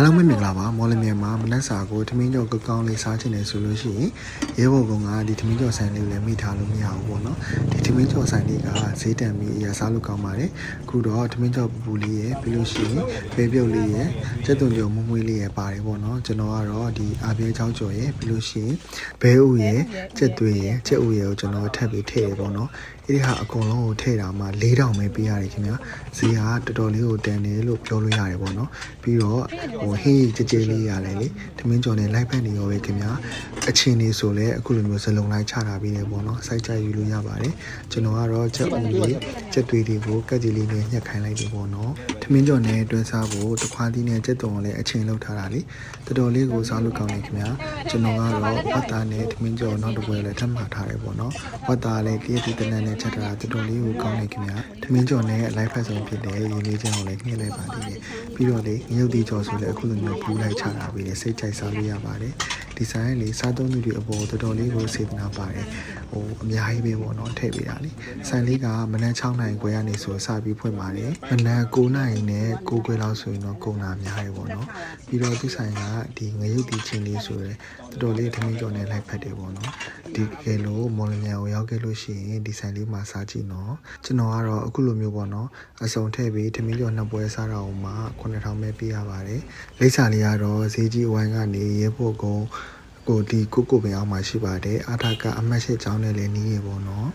အားလုံးပဲမင်္ဂလာပါမော်လမြိုင်မှာမနက်စာကိုထမင်းကြော်ကောင်းကောင်းလေးစားချင်တယ်ဆိုလို့ရှိရင်ရဲဘော်ကောင်ကဒီထမင်းကြော်ဆိုင်လေးကိုလည်းမိထားလို့မရဘူးပေါ့နော်ဒီထမင်းကြော်ဆိုင်လေးကဈေးတန်ပြီးအရာစားလို့ကောင်းပါတယ်အခုတော့ထမင်းကြော်ပူပူလေးရယ်ပြီးလို့ရှိရင်ပဲပြုတ်လေးရယ်စက်သွန်ကြော်မွမွေးလေးရယ်ပါတယ်ပေါ့နော်ကျွန်တော်ကတော့ဒီအာပြဲချောင်းကြော်ရယ်ပြီးလို့ရှိရင်ဘဲဥရယ်စက်သွေးရယ်ချက်ဥရယ်ကိုကျွန်တော်ထပ်ပြီးထည့်ရယ်ပေါ့နော် အဲ့ဒီဟာအကုန်လုံးကိုထည့်တာမှ၄တောင်ပဲပေးရတယ်ခင်ဗျာဈေးကတော်တော်လေးကိုတန်တယ်လို့ပြောလို့ရတယ်ပေါ့နော်ပြီးတော့ဟိုဟင်းကြီးကြဲကြဲလေးရတယ်လေထမင်းကြော်နဲ့လိုက်ဖက်နေရောပဲခင်ဗျာအချင်းလေးဆိုလဲအခုလိုမျိုးစလုံးလိုက်ချတာပြီးနေပေါ့နော်စိုက်ကြယူလို့ရပါတယ်ကျွန်တော်ကတော့ချက်ဥလေးချက်သွေးတွေကိုကက်ကြီးလေးနဲ့ညှက်ခိုင်းလိုက်တယ်ပေါ့နော်ထမင်းကြော်နဲ့တွဲစားဖို့တခွားသီးနဲ့ချက်တုံကိုလည်းအချင်းလောက်ထားတာလေတော်တော်လေးကိုစားလို့ကောင်းတယ်ခင်ဗျာကျွန်တော်ကတော့ဝတ်သားနဲ့ထမင်းကြော်နောက်တစ်ပွဲလည်းထပ်မှာထားတယ်ပေါ့နော်ဝတ်သားလည်းတည့်တည့်တနက်နဲ့ချက်ထားတာတော်တော်လေးကိုကောင်းတယ်ခင်ဗျာထမင်းကြော်နဲ့လိုက်ဖက်ဆုံးဖြစ်တဲ့ရင်းလေးချင်းကိုလည်းနှိမ့်လိုက်ပါသေးတယ်ပြီးတော့လေငရုတ်တီကြော်ဆိုလည်းအခုလိုမျိုးပူလိုက်ချတာပြီးလေစိတ်ကြိုက်စားလို့ရပါတယ် ဒီဇိုင်းလေးစားသုံးသူတွေအပေါ်တော်တော်လေးကိုစေတနာပါတယ်ဟိုအများကြီးပဲပေါ့နော်ထည့်ပေးတာလေဆိုင်လေးကမနက်6နိုင်ခွဲကနေဆိုစပြီးဖွင့်ပါတယ်မနက်9နိုင်နဲ့9ခွဲလောက်ဆိုရင်တော့ကုန်တာများတယ်ပေါ့နော်ပြီးတော့သူဆိုင်ကဒီငရုတ်တီချင်းလေးဆိုရယ်တော်တော်လေးထမင်းကြော်နဲ့လိုက်ဖက်တယ်ပေါ့နော်ဒီကဲလို့မော်လမြိုင်ကိုရောက်ခဲ့လို့ရှိရင်ဒီဆိုင်လေးမှာစားကြည့်နော်ကျွန်တော်ကတော့အခုလိုမျိုးပေါ့နော်အစုံထည့်ပြီးထမင်းကြော်နှစ်ပွဲစားတာအောင်မှ9000ပဲပေးရပါတယ်လိပ်စာလေးကတော့ဈေးကြီးဝိုင်းကနေရဲဖို့ကုန်း ကိုဒီကုတ်ကုတ်ပင်အောင်မှာရှိပါတယ်အာထာကအမတ်ရှိချောင်းနဲ့လည်းနီးရေပေါ့နော်